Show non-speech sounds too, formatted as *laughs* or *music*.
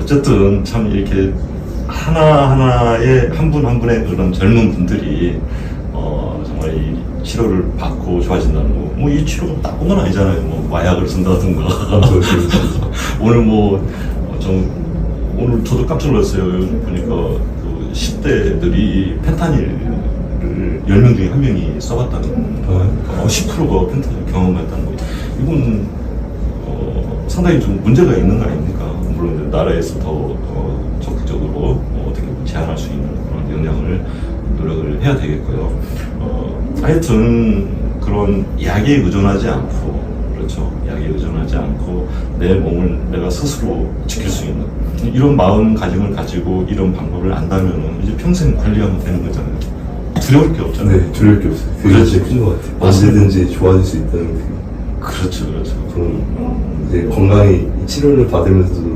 어쨌든 참 이렇게 하나하나의 한 분 한 분의 그런 젊은 분들이 어, 정말 이 치료를 받고 좋아진다는 거. 뭐 이 치료가 나쁜 건 아니잖아요. 뭐 마약을 쓴다든가. 그렇죠, 그렇죠. *laughs* 오늘 뭐, 어, 좀, 오늘 저도 깜짝 놀랐어요. 요즘 보니까 그 10대들이 펜타닐을 10명 중에 한 명이 써봤다는 거. 어, 10%가 펜타닐 경험했다는 거. 이건 어, 상당히 좀 문제가 있는 거 아닙니까? 이제 나라에서 더 어, 적극적으로 어, 어떻게 보면 제한할 수 있는 그런 영향을 노력을 해야 되겠고요. 어, 하여튼 그런 약에 의존하지 않고 그렇죠. 약에 의존하지 않고 내 몸을 내가 스스로 지킬 수 있는 이런 마음가짐을 가지고 이런 방법을 안다면 이제 평생 관리하면 되는 거잖아요. 두려울 게 없잖아요. 네, 두려울 게 없어요. 그게 그렇지. 제일 큰것 같아요. 언제든지 좋아질 수 있다는 그 그렇죠, 그렇죠. 그런 이제 건강히 이 치료를 받으면서도